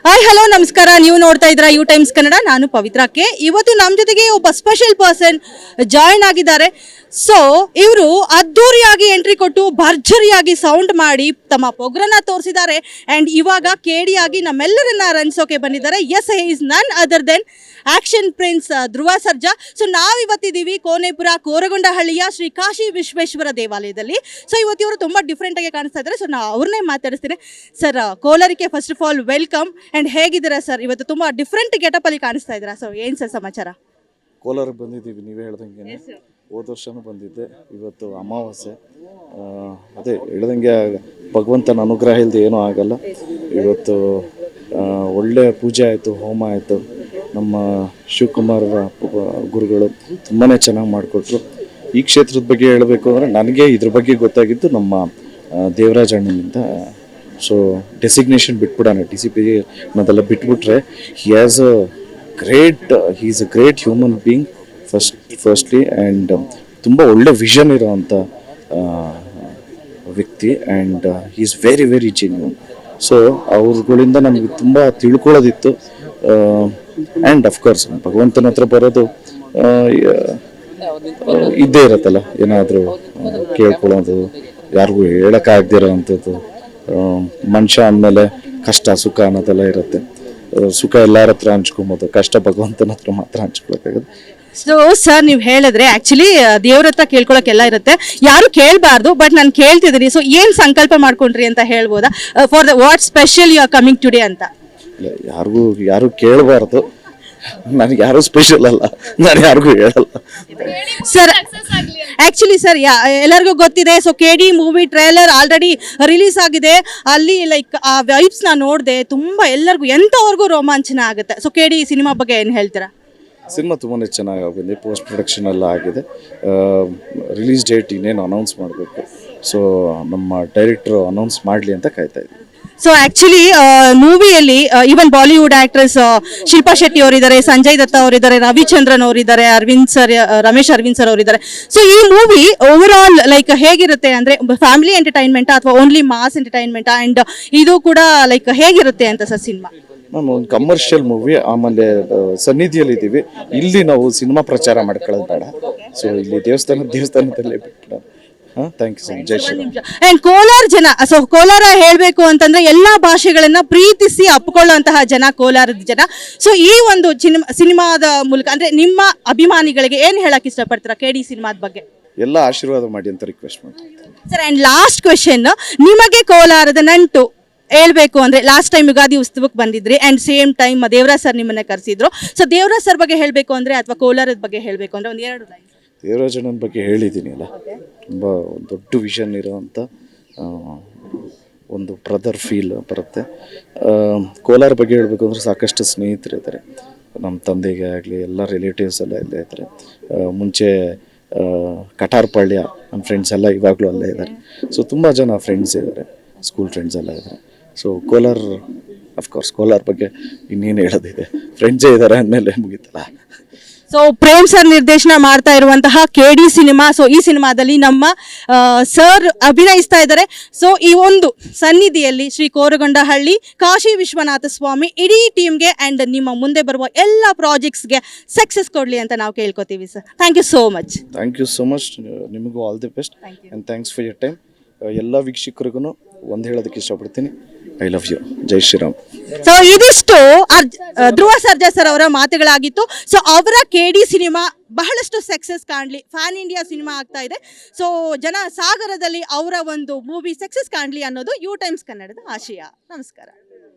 Hi hello ನಮಸ್ಕಾರ. ನೀವು ನೋಡ್ತಾ ಇದ್ದೀರಾ ಯು ಟೈಮ್ಸ್ ಕನ್ನಡ ನಾನು ಪವಿತ್ರ ಕೆ. ಇವತ್ತು ನಮ್ಮ ಜೊತೆಗೆ ಒಬ್ಬ ಸ್ಪೆಷಲ್ ಪರ್ಸನ್ ಜಾಯಿನ್ ಆಗಿದ್ದಾರೆ. ಸೊ ಇವರು ಅದ್ದೂರಿಯಾಗಿ ಎಂಟ್ರಿ ಕೊಟ್ಟು ಭರ್ಜರಿಯಾಗಿ ಸೌಂಡ್ ಮಾಡಿ ತಮ್ಮ ಪೊಗ್ರನ್ನ ತೋರಿಸಿದ್ದಾರೆ. ಆ್ಯಂಡ್ ಇವಾಗ ಕೇಡಿಯಾಗಿ ನಮ್ಮೆಲ್ಲರನ್ನ ರಂಜಿಸೋಕೆ ಬಂದಿದ್ದಾರೆ. Yes is none other than action prince Dhruva Sarja so ನಾವಿವತ್ತಿದ್ದೀವಿ Konepura ಕೋರಗೊಂಡಹಳ್ಳಿಯ ಶ್ರೀ ಕಾಶಿ ವಿಶ್ವೇಶ್ವರ ದೇವಾಲಯದಲ್ಲಿ. ಸೊ ಇವತ್ತು ಇವರು ತುಂಬ ಡಿಫ್ರೆಂಟ್ ಆಗಿ ಕಾಣಿಸ್ತಾ ಇದ್ದಾರೆ. ಸೊ ನಾ ಅವ್ರನ್ನೇ ಮಾತಾಡಿಸ್ತೀನಿ. Sir ಕೋಲಾರಕ್ಕೆ first of all welcome and ಹೇಗಿದ್ದೀರಾ ಸರ್ ಇವತ್ತು ತುಂಬ ಡಿಫ್ರೆಂಟ್ ಗೆಟಪ್ ಅಲ್ಲಿ ಕಾಣಿಸ್ತಾ ಇದ್ದೀರಾ? ಸೊ ಏನು ಸರ್ ಸಮಾಚಾರ? ಕೋಲಾರಕ್ಕೆ ಬಂದಿದ್ದೀವಿ ನೀವೇ ಹೇಳ್ದಂಗೆ. ಹೋದ ವರ್ಷನೂ ಬಂದಿದ್ದೆ. ಇವತ್ತು ಅಮಾವಾಸ್ಯೆ. ಅದೇ ಹೇಳ್ದಂಗೆ ಭಗವಂತನ ಅನುಗ್ರಹ ಇಲ್ಲದೆ ಏನೂ ಆಗಲ್ಲ. ಇವತ್ತು ಒಳ್ಳೆಯ ಒಳ್ಳೆ ಪೂಜೆ ಆಯಿತು, ಹೋಮ ಆಯಿತು. ನಮ್ಮ ಶಿವಕುಮಾರ ಗುರುಗಳು ತುಂಬಾ ಚೆನ್ನಾಗಿ ಮಾಡಿಕೊಟ್ರು. ಈ ಕ್ಷೇತ್ರದ ಬಗ್ಗೆ ಹೇಳಬೇಕು ಅಂದರೆ ನನಗೆ ಇದ್ರ ಬಗ್ಗೆ ಗೊತ್ತಾಗಿದ್ದು ನಮ್ಮ ದೇವರಾಜಣ್ಣನಿಂದ ದೇವರಾಜ್ ಅಣ್ಣನಿಂದ. ಸೊ ಡೆಸಿಗ್ನೇಷನ್ ಬಿಟ್ಬಿಡೋಣ. ಡಿ ಸಿ ಪಿ ಅನ್ನೋದೆಲ್ಲ ಬಿಟ್ಬಿಟ್ರೆ he has a great he is a great human being firstly and ತುಂಬ ಒಳ್ಳೆ ವಿಷನ್ ಇರೋವಂಥ ವ್ಯಕ್ತಿ and is very very genuine so ಅವ್ರುಗಳಿಂದ ನಮಗೆ ತುಂಬ ತಿಳ್ಕೊಳ್ಳೋದಿತ್ತು ಆ್ಯಂಡ್ ಅಫ್ಕೋರ್ಸ್ ಭಗವಂತನ ಹತ್ರ ಬರೋದು ಇದ್ದೇ ಇರತ್ತಲ್ಲ, ಏನಾದರೂ ಕೇಳ್ಕೊಳ್ಳೋದು, ಯಾರಿಗೂ ಹೇಳೋಕ್ಕಾಗದಿರೋ ಅಂಥದ್ದು ಮನುಷ್ಯ ಅಂದಮೇಲೆ ಕಷ್ಟ, ಸುಖ ಅನ್ನೋದೆಲ್ಲ ಇರುತ್ತೆ. ಸುಖ ಎಲ್ಲರ ಹತ್ರ ಹಂಚ್ಕೊಬೋದು, ಕಷ್ಟ ಭಗವಂತನ ಹತ್ರ ಮಾತ್ರ ಹಂಚ್ಕೊಳಕ್ಕಾಗದು ಸೊ ಸರ್ ನೀವು ಹೇಳಿದ್ರೆ ಆಕ್ಚುಲಿ ದೇವ್ರ ಹತ್ರ ಕೇಳ್ಕೊಳಕ್ಕೆಲ್ಲ ಇರುತ್ತೆ. ಯಾರು ಕೇಳಬಾರ್ದು ಬಟ್ ನಾನು ಕೇಳ್ತಿದ್ದೀನಿ. ಸೊ ಏನು ಸಂಕಲ್ಪ ಮಾಡ್ಕೊಂಡ್ರಿ ಅಂತ ಹೇಳ್ಬೋದಾ? For the what special you are coming today ಅಂತ? ಯಾರಿಗೂ ಯಾರು ಕೇಳಬಾರ್ದು. ನನಗೆ ಯಾರು ಸ್ಪೆಷಲ್ ಅಲ್ಲ. ನಾನು ಯಾರಿಗೂ ಹೇಳಲ್ಲ. ಸರ್ ಆಕ್ಚುಲಿ ಸರ್ ಎಲ್ಲರಿಗೂ ಗೊತ್ತಿದೆ. So K D movie trailer already release ಆಗಿದೆ. ಅಲ್ಲಿ ಲೈಕ್ ಆ ವೈಬ್ಸ್ನ ನೋಡಿದೆ. ತುಂಬಾ ಎಲ್ಲರಿಗೂ ಎಂಥವರೆಗೂ ರೋಮಾಂಚನ ಆಗುತ್ತೆ. ಸೊ ಕೆ ಡಿ ಸಿನಿಮಾ ಬಗ್ಗೆ ಏನು ಹೇಳ್ತೀರಾ? ಸಿನಿಮಾ ತುಂಬಾ ಚೆನ್ನಾಗಿ ಆಗಿದೆ ಪೋಸ್ಟ್ ಪ್ರೊಡಕ್ಷನ್ ಎಲ್ಲ ಆಗಿದೆ. ರಿಲೀಸ್ ಡೇಟ್ ಇನ್ನೇನು ಅನೌನ್ಸ್ ಮಾಡಬೇಕು. ಸೊ ನಮ್ಮ ಡೈರೆಕ್ಟ್ರು ಅನೌನ್ಸ್ ಮಾಡಲಿ ಅಂತ ಕಾಯ್ತಾ ಇದ್ದೀವಿ ಸೊ ಆಕ್ಚುಲಿ ಮೂವಿಯಲ್ಲಿ even Bollywood actress Shilpa Shetty ಅವರಿದ್ದಾರೆ ಸಂಜಯ್ ದತ್ತ ಅವರಿದ್ದಾರೆ ರವಿಚಂದ್ರನ್ ಅವರಿದ್ದಾರೆ ಅರವಿಂದ್ ಸರ್ ರಮೇಶ್ ಅರವಿಂದ್ ಸರ್ ಅವರಿದ್ದಾರೆ. ಸೊ ಈ ಮೂವಿ ಓವರ್ ಆಲ್ ಲೈಕ್ ಹೇಗಿರುತ್ತೆ ಅಂದ್ರೆ ಫ್ಯಾಮಿಲಿ ಎಂಟರ್ಟೈನ್ಮೆಂಟ್ ಅಥವಾ ಓನ್ಲಿ ಮಾಸ್ ಎಂಟರ್ಟೈನ್ಮೆಂಟ್ ಅಂಡ್ ಇದು ಕೂಡ ಲೈಕ್ ಹೇಗಿರುತ್ತೆ ಅಂತ ಸರ್ ಸಿನಿಮಾ? ಮ್ಯಾಮ್ ಒಂದು ಕಮರ್ಷಿಯಲ್ ಮೂವಿ ಆಮೇಲೆ ಸನ್ನಿಧಿಯಲ್ಲಿ ಇದ್ದೀವಿ. ಇಲ್ಲಿ ನಾವು ಸಿನಿಮಾ ಪ್ರಚಾರ ಮಾಡ್ಕೊಳ್ಳೋದು ಬೇಡ. ಸೊ ಇಲ್ಲಿ ದೇವಸ್ಥಾನ ದೇವಸ್ಥಾನದಲ್ಲೇ ಬಿಟ್ಟು ಹಾಂ ಥ್ಯಾಂಕ್ ಯು ಸರ್ ಜೈ ಶ್ರೀರಾಮ್. ಅಂಡ್ ಕೋಲಾರ ಜನ ಸೊ ಕೋಲಾರ ಹೇಳ್ಬೇಕು ಅಂತಂದ್ರೆ ಎಲ್ಲಾ ಭಾಷೆಗಳನ್ನ ಪ್ರೀತಿಸಿ ಅಪ್ಕೊಳ್ಳುವಂತಹ ಜನ ಕೋಲಾರದ ಜನ. ಸೊ ಈ ಒಂದು ಸಿನಿಮಾ ಸಿನಿಮಾದ ಮೂಲಕ ಅಂದ್ರೆ ನಿಮ್ಮ ಅಭಿಮಾನಿಗಳಿಗೆ ಏನ್ ಹೇಳಕ್ ಇಷ್ಟಪಡ್ತೀರಾ ಕೆ ಡಿ ಸಿನಿಮಾದ ಬಗ್ಗೆ? ಎಲ್ಲ ಆಶೀರ್ವಾದ ಮಾಡಿ ಅಂತ ರಿಕ್ವೆಸ್ಟ್ ಮಾಡ್ತೀನಿ. ಸರ್ ಅಂಡ್ ಲಾಸ್ಟ್ ಕ್ವೆಶನ್ ನಿಮಗೆ ಕೋಲಾರದ ನಂಟು ಹೇಳ್ಬೇಕು ಅಂದ್ರೆ ಲಾಸ್ಟ್ ಟೈಮ್ ಯುಗಾದಿ ಉತ್ಸವಕ್ಕೆ ಬಂದಿದ್ರಿ and same time Devaraj sir ನಿಮ್ಮನ್ನ ಕರೆಸಿದ್ರು. ಸೊ ದೇವರಾಜ್ ಸರ್ ಬಗ್ಗೆ ಹೇಳಬೇಕು ಅಂದ್ರೆ ಅಥವಾ ಕೋಲಾರದ ಬಗ್ಗೆ ಹೇಳಬೇಕು ಅಂದ್ರೆ ಒಂದು ಎರಡು ಲೈನ್ ದೇವರಾಜಣ್ಣನ ಬಗ್ಗೆ ಹೇಳಿದ್ದೀನಿ ಅಲ್ಲ. ತುಂಬ ದೊಡ್ಡ ವಿಷನ್ ಇರೋವಂಥ ಒಂದು ಬ್ರದರ್ ಫೀಲ್ ಬರುತ್ತೆ. ಕೋಲಾರ ಬಗ್ಗೆ ಹೇಳಬೇಕು ಅಂದರೆ ಸಾಕಷ್ಟು ಸ್ನೇಹಿತರು ಇದ್ದಾರೆ. ನಮ್ಮ ತಂದೆಗೆ ಆಗಲಿ ಎಲ್ಲ ರಿಲೇಟಿವ್ಸ್ ಎಲ್ಲ ಇಲ್ಲೇ ಇದ್ದಾರೆ. ಮುಂಚೆ ಕಟಾರ್ಪಾಳ್ಯ ನಮ್ಮ ಫ್ರೆಂಡ್ಸ್ ಎಲ್ಲ ಇವಾಗಲೂ ಅಲ್ಲೇ ಇದ್ದಾರೆ. ಸೊ ತುಂಬ ಜನ ಫ್ರೆಂಡ್ಸ್ ಇದ್ದಾರೆ ಸ್ಕೂಲ್ ಫ್ರೆಂಡ್ಸ್ ಎಲ್ಲ ಇದ್ದಾರೆ. ಸೊ ಕೋಲಾರ ಅಫ್ಕೋರ್ಸ್ ಕೋಲಾರ ಬಗ್ಗೆ ಇನ್ನೇನು ಹೇಳೋದಿದೆ. ಫ್ರೆಂಡ್ಸೇ ಇದ್ದಾರೆ ಅಂದಮೇಲೆ ಮುಗೀತಲ್ಲ. ಸೊ ಪ್ರೇಮ್ ಸರ್ ನಿರ್ದೇಶನ ಮಾಡ್ತಾ ಇರುವಂತಹ ಕೆ ಡಿ ಸಿನಿಮಾ ಸೊ ಈ ಸಿನಿಮಾದಲ್ಲಿ ನಮ್ಮ ಸರ್ ಅಭಿನಯಿಸ್ತಾ ಇದ್ದಾರೆ ಸೊ ಈ ಒಂದು ಸನ್ನಿಧಿಯಲ್ಲಿ ಶ್ರೀ ಕೋರಗೊಂಡಹಳ್ಳಿ ಕಾಶಿ ವಿಶ್ವನಾಥ ಸ್ವಾಮಿ ಇಡೀ ಟೀಮ್ಗೆ ಆ್ಯಂಡ್ ನಿಮ್ಮ ಮುಂದೆ ಬರುವ ಎಲ್ಲ ಪ್ರಾಜೆಕ್ಟ್ಸ್ಗೆ ಸಕ್ಸಸ್ ಕೊಡಲಿ ಅಂತ ನಾವು ಕೇಳ್ಕೊತೀವಿ sir thank you so much thank you so much ನಿಮಗೂ all the best and thanks for your time ಎಲ್ಲ ವೀಕ್ಷಕರಿಗೂ ಒಂದು ಹೇಳೋದಕ್ಕೆ ಇಷ್ಟಪಡ್ತೀನಿ. I love you. Jai Shriram. So ಇದಿಷ್ಟು ಅರ್ಜ್- ಧ್ರುವ ಸರ್ಜಾ ಸರ್ ಅವರ ಮಾತುಗಳಾಗಿತ್ತು. ಸೊ ಅವರ ಕೆ ಡಿ ಸಿನಿಮಾ ಬಹಳಷ್ಟು ಸಕ್ಸಸ್ ಕಾಣಲಿ ಫ್ಯಾನ್ ಇಂಡಿಯಾ ಸಿನಿಮಾ ಆಗ್ತಾ ಇದೆ. ಸೊ ಜನ ಸಾಗರದಲ್ಲಿ ಅವರ ಒಂದು ಮೂವಿ ಸಕ್ಸಸ್ ಕಾಣಲಿ ಅನ್ನೋದು ಯು ಟೈಮ್ಸ್ ಕನ್ನಡದ ಆಶಯ. ನಮಸ್ಕಾರ.